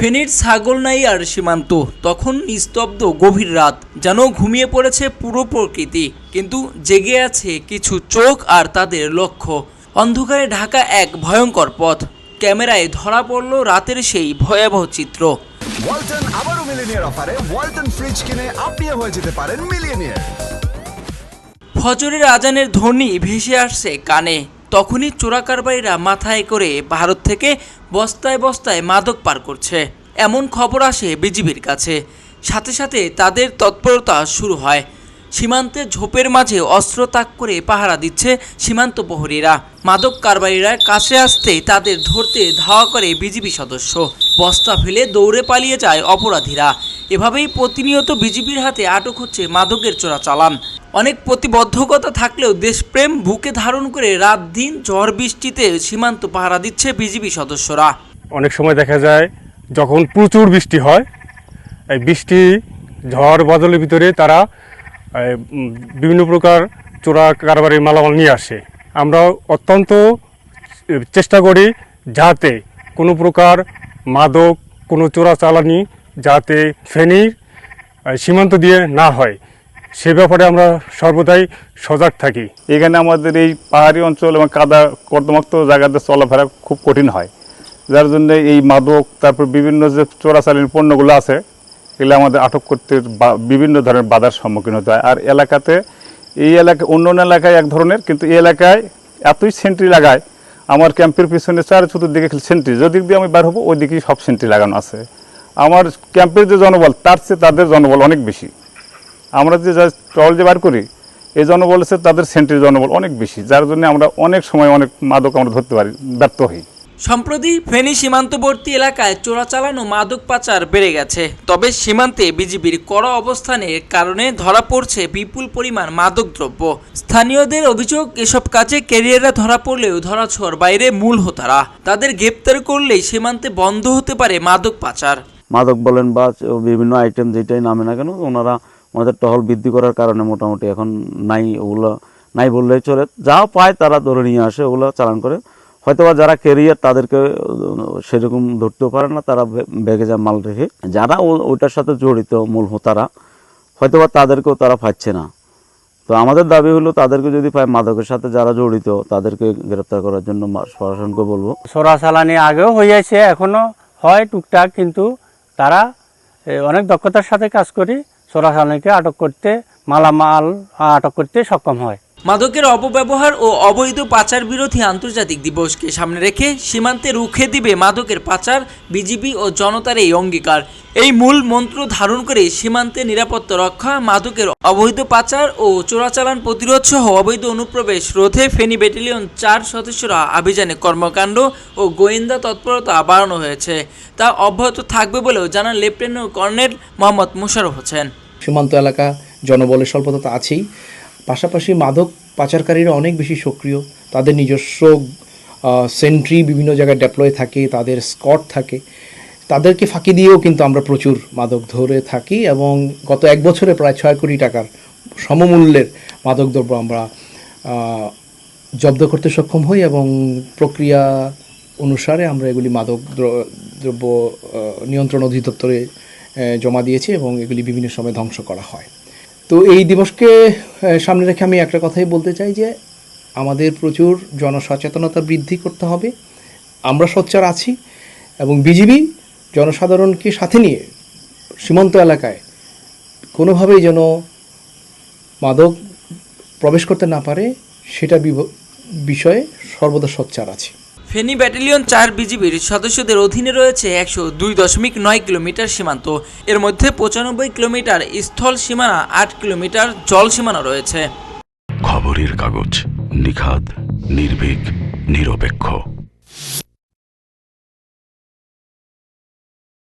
ফেনীর ছাগলনাইয়ার সীমান্ত। তখন নিস্তব্ধ গভীর রাত যেন ঘুমিয়ে পড়েছে পুরো প্রকৃতি। কিন্তু জেগে আছে কিছু চোখ আর তাদের লক্ষ্য। অন্ধকারে ঢাকা এক ভয়ঙ্কর পথ। ক্যামেরায় ধরা পড়ল রাতের সেই ভয়াবহ চিত্র। ওয়ালটন আবারও মিলিনিয়ার অফারে। ওয়ালটন ফ্রিজ কিনে আপনিও হয়ে যেতে পারেন মিলিয়নিয়ার। ফজরের আজানের ধ্বনি ভেসে আসছে কানে। তখনই চোরাকারবারীরা মাথায় করে ভারত থেকে বস্তায় বস্তায় মাদক পার করছে। এমন খবর আসে বিজিবির কাছে। সাথে সাথে তাদের তৎপরতা শুরু হয়। সীমান্তে ঝোপের মাঝে অস্ত্র তাক করে পাহারা দিচ্ছে সীমান্ত প্রহরীরা। মাদক কারবারীরা কাছে আসতেই তাদের ধরতে ধাওয়া করে বিজিবি সদস্য। বস্তা ফেলে দৌড়ে পালিয়ে যায় অপরাধীরা। এভাবেই প্রতিনিয়ত বিজিবির হাতে আটক হচ্ছে মাদকের চোরাচালান। অনেক প্রতিবদ্ধকতা থাকলেও দেশপ্রেম বুকে ধারণ করে রাত দিন ঝড় বৃষ্টিতে সীমান্ত পাহারা দিচ্ছে বিজিবি সদস্যরা। অনেক সময় দেখা যায় যখন প্রচুর বৃষ্টি হয়, এই বৃষ্টি, ঝড়, বদলের ভিতরে তারা বিভিন্ন প্রকার চোরা কারবারের মালামাল নিয়ে আসে। আমরা অত্যন্ত চেষ্টা করি যাতে কোনো প্রকার মাদক, কোনো চোরা চালানি যাতে ফেনীর সীমান্ত দিয়ে না হয়। সে ব্যাপারে আমরা সর্বদাই সজাগ থাকি। এখানে আমাদের এই পাহাড়ি অঞ্চল এবং কাদা কর্দমাক্ত জায়গাতে চলাফেরা খুব কঠিন হয়। যার জন্য এই মাদক, তারপর বিভিন্ন যে চোরাচালানি পণ্যগুলো আছে এগুলো আমাদের আটক করতে বিভিন্ন ধরনের বাধার সম্মুখীন হতে হয়। আর এলাকাতে, এই এলাকা অন্য অন্য এলাকায় এক ধরনের, কিন্তু এই এলাকায় এতই সেন্ট্রি লাগায়, আমার ক্যাম্পের পিছনে চার চতুর্দিকে সেন্ট্রি যেদিক দিয়ে আমি বার হব ওই দিকেই সব সেন্ট্রি লাগানো আছে। আমার ক্যাম্পের যে জনবল, তার চেয়ে তাদের জনবল অনেক বেশি। আমরা যে যা টল যে বার করি, এই জনবল হচ্ছে তাদের সেন্ট্রির জনবল অনেক বেশি, যার জন্য আমরা অনেক সময় অনেক মাদক আমরা ধরতে পারি, ব্যর্থ হই। সম্প্রতি ফেনী সীমান্তবর্তী এলাকায় চোরাচালান মাদক পাচার বেড়ে গেছে। তবে সীমান্তে বিজিবির কড়া অবস্থানের কারণে ধরা পড়ছে বিপুল পরিমাণ মাদক দ্রব্য। স্থানীয়দের অভিযোগ, এসব কাজে ক্যারিয়াররা ধরা পড়লেও ধরাছোঁয়ার বাইরে মূল হোতারা। তাদের গ্রেপ্তার করলেই সীমান্তে বন্ধ হতে পারে মাদক পাচার। মাদক বলেন বা বিভিন্ন আইটেম যেটাই নামে না কেন, ওনারা ওনাদের টহল বৃদ্ধি করার কারণে মোটামুটি এখন নাই, ওগুলো নাই বললেই চলে। যা পায় তারা ধরে নিয়ে আসে, ওগুলো চালান করে হয়তোবা যারা কেরিয়ার তাদেরকে সেরকম ধরতেও পারে না, তারা বে- বেগে যায় মাল রেখে। যারা ওইটার সাথে জড়িত মূল হোতারা, হয়তোবা তাদেরকেও তারা পাচ্ছে না। তো আমাদের দাবি হলো তাদেরকে যদি পায়, মাদকের সাথে যারা জড়িত, তাদেরকে গ্রেপ্তার করার জন্য প্রশাসনকে বলব। চোরাচালানি আগেও হয়েছে এখনও হয় টুকটাক, কিন্তু তারা অনেক দক্ষতার সাথে কাজ করি চোরাচালানিকে আটক করতে, মালামাল আটক করতে সক্ষম হয়। মাদকের অপব্যবহার ও অবৈধ পাচার বিরোধী আন্তর্জাতিক দিবসকে সামনে রেখে সীমান্তে রুখে দিবে মাদকের পাচার, বিজিবি ও জনতার এই অঙ্গীকার। এই মূল মন্ত্র ধারণ করে সীমান্তে নিরাপত্তা রক্ষা, মাদকের অবৈধ পাচার ও চোরাচালান প্রতিরোধ সহ অবৈধ অনুপ্রবেশ রোধে ফেনী ব্যাটালিয়ন চার সদস্যরা অভিযানে কর্মকাণ্ড ও গোয়েন্দা তৎপরতা বাড়ানো হয়েছে। তা অব্যাহত থাকবে বলেও জানান লেফটেন্যান্ট কর্নেল মোহাম্মদ মোশারফ হোসেন। সীমান্ত এলাকা, জনবলের স্বল্পতা আছেই। পাশাপাশি মাদক পাচারকারীরা অনেক বেশি সক্রিয়। তাদের নিজস্ব সেন্ট্রি বিভিন্ন জায়গায় ডেপ্লয় থাকে, তাদের স্কট থাকে। তাদেরকে ফাঁকি দিয়েও কিন্তু আমরা প্রচুর মাদক ধরে থাকি এবং গত এক বছরে প্রায় ছয় কোটি টাকার সমমূল্যের মাদকদ্রব্য আমরা জব্দ করতে সক্ষম হই এবং প্রক্রিয়া অনুসারে আমরা এগুলি মাদক দ্রব্য নিয়ন্ত্রণ অধিদপ্তরে জমা দিয়েছি এবং এগুলি বিভিন্ন সময় ধ্বংস করা হয়। তো এই দিবসকে সামনে রেখে আমি একটা কথাই বলতে চাই যে, আমাদের প্রচুর জনসচেতনতা বৃদ্ধি করতে হবে। আমরা সোচ্চার আছি এবং বিজিবি জনসাধারণকে সাথে নিয়ে সীমান্ত এলাকায় কোনোভাবেই যেন মাদক প্রবেশ করতে না পারে, সেটা বিষয়ে সর্বদা সোচ্চার আছে। ফেনী ব্যাটালিয়ন চার বিজিবির সদস্যদের অধীনে রয়েছে একশো দুই দশমিক নয় কিলোমিটার সীমান্ত। এর মধ্যে পঁচানব্বই কিলোমিটার স্থল সীমানা, আট কিলোমিটার জল সীমানা রয়েছে। খবরের কাগজ নিখাদ, নির্ভীক, নিরপেক্ষ।